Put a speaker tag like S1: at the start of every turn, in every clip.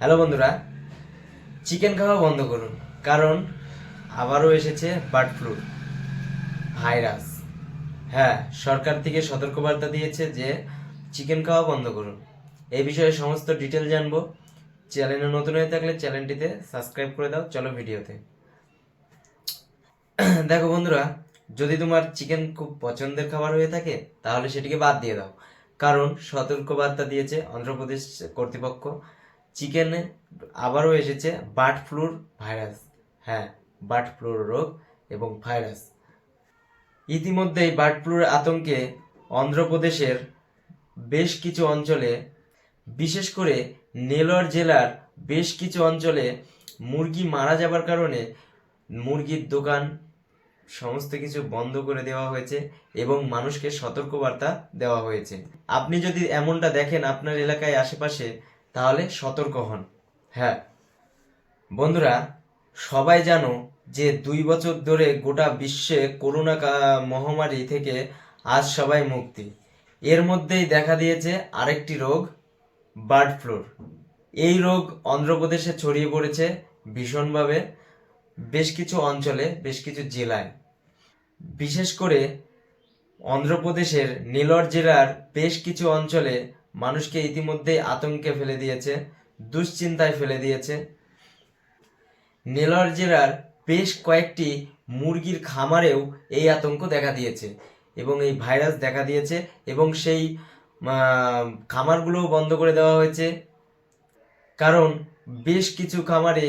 S1: Hello বন্ধুরা, chicken খাওয়া বন্ধ করুন, কারণ আবারও এসেছে বার্ড ফ্লু ভাইরাস। হ্যাঁ সরকার থেকে সতর্কবার্তা দিয়েছে যে চিকেন খাওয়া বন্ধ করুন। এই বিষয়ে সমস্ত ডিটেল জানব। চ্যানেলে নতুন হয়ে থাকলে চ্যানেলটিতে সাবস্ক্রাইব করে দাও, চলো ভিডিওতে। দেখো বন্ধুরা, যদি তোমার চিকেন খুব পছন্দের খাবার হয়ে থাকে, তাহলে সেটিকে বাদ দিয়ে দাও। কারণ সতর্কবার্তা দিয়েছে অন্ধ্রপ্রদেশ কর্তৃপক্ষ। চিকেনে আবারও এসেছে বার্ড ফ্লুর ভাইরাস। হ্যাঁ বার্ড ফ্লুর রোগ এবং ভাইরাস। ইতিমধ্যেই বার্ড ফ্লুর আতঙ্কে অন্ধ্রপ্রদেশের বেশ কিছু অঞ্চলে, বিশেষ করে নেলোয়ার জেলার বেশ কিছু অঞ্চলে মুরগি মারা যাবার কারণে মুরগির দোকান সমস্ত কিছু বন্ধ করে দেওয়া হয়েছে এবং মানুষকে সতর্কবার্তা দেওয়া হয়েছে। আপনি যদি এমনটা দেখেন আপনার এলাকায় আশেপাশে তাহলে সতর্ক হন। হ্যাঁ। বন্ধুরা, সবাই জানো যে দুই বছর ধরে গোটা বিশ্বে করোনা মহামারী থেকে আজ সবাই মুক্তি। এর মধ্যেই দেখা দিয়েছে আরেকটি রোগ, বার্ড ফ্লুর এই রোগ অন্ধ্রপ্রদেশে ছড়িয়ে পড়েছে ভীষণভাবে, বেশ কিছু অঞ্চলে, বেশ কিছু জেলায়। বিশেষ করে অন্ধ্রপ্রদেশের নেলোর জেলার বেশ কিছু অঞ্চলে মানুষকে ইতিমধ্যেই আতঙ্কে ফেলে দিয়েছে, দুশ্চিন্তায় ফেলে দিয়েছে। নেলোর জেলার বেশ কয়েকটি মুরগির খামারেও এই আতঙ্ক দেখা দিয়েছে এবং এই ভাইরাস দেখা দিয়েছে এবং সেই খামারগুলোও বন্ধ করে দেওয়া হয়েছে। কারণ বেশ কিছু খামারে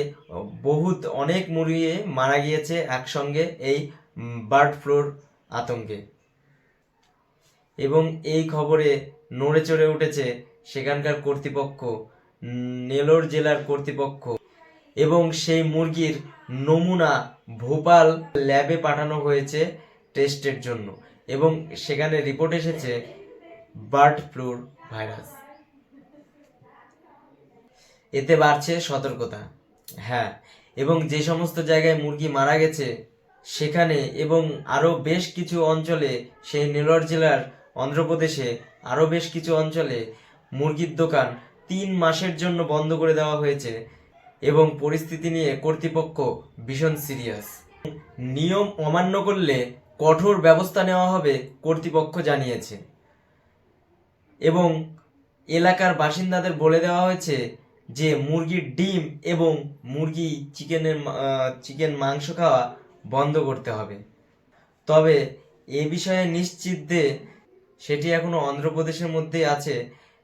S1: বহুত অনেক মুরগি মারা গিয়েছে একসঙ্গে এই বার্ড ফ্লুর আতঙ্কে। এবং এই খবরে নড়ে চড়ে উঠেছে সেখানকার কর্তৃপক্ষ, নেলোর জেলার কর্তৃপক্ষ এবং সেই মুরগির নমুনা ভোপাল ল্যাবে পাঠানো হয়েছে টেস্টের জন্য এবং সেখানে রিপোর্ট এসেছে বার্ড ফ্লুর ভাইরাস। এতে বাড়ছে সতর্কতা হ্যাঁ এবং যে সমস্ত জায়গায় মুরগি মারা গেছে সেখানে এবং আরও বেশ কিছু অঞ্চলে সেই নেলোর জেলার অন্ধ্রপ্রদেশে আরও বেশ কিছু অঞ্চলে মুরগির দোকান তিন মাসের জন্য বন্ধ করে দেওয়া হয়েছে এবং পরিস্থিতি নিয়ে কর্তৃপক্ষ ভীষণ সিরিয়াস। নিয়ম অমান্য করলে কঠোর ব্যবস্থা নেওয়া হবে, কর্তৃপক্ষ জানিয়েছে। এবং এলাকার বাসিন্দাদের বলে দেওয়া হয়েছে যে, মুরগির ডিম এবং মুরগি চিকেনের চিকেন মাংস খাওয়া বন্ধ করতে হবে। তবে এ বিষয়ে নিশ্চিত সেটি এখনও অন্ধ্রপ্রদেশের মধ্যেই আছে।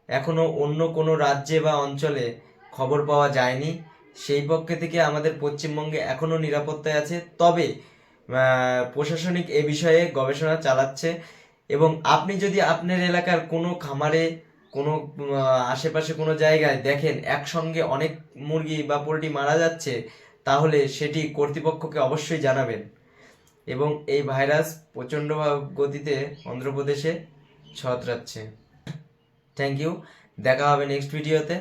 S1: এখনও অন্য কোনো রাজ্যে বা অঞ্চলে খবর পাওয়া যায়নি। সেই পক্ষে থেকে আমাদের পশ্চিমবঙ্গে এখনও নিরাপত্তায় আছে। তবে প্রশাসনিক এ বিষয়ে গবেষণা চালাচ্ছে এবং আপনি যদি আপনার এলাকার কোনো খামারে, কোনো আশেপাশে কোনো জায়গায় দেখেন একসঙ্গে অনেক মুরগি বা পোলট্রি মারা যাচ্ছে, তাহলে সেটি কর্তৃপক্ষকে অবশ্যই জানাবেন। এবং এই ভাইরাস প্রচণ্ড গতিতে অন্ধ্রপ্রদেশে ছত্রাচ্ছে থ্যাংক ইউ দেখা হবে নেক্সট ভিডিওতে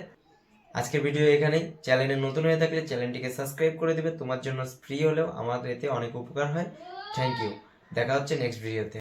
S1: আজকের ভিডিও এখানেই। চ্যানেলে নতুন হয়ে থাকলে চ্যানেলটিকে সাবস্ক্রাইব করে দেবে। তোমার জন্য ফ্রি হলেও আমাদের এতে অনেক উপকার হয়। থ্যাংক ইউ দেখা হচ্ছে নেক্সট ভিডিওতে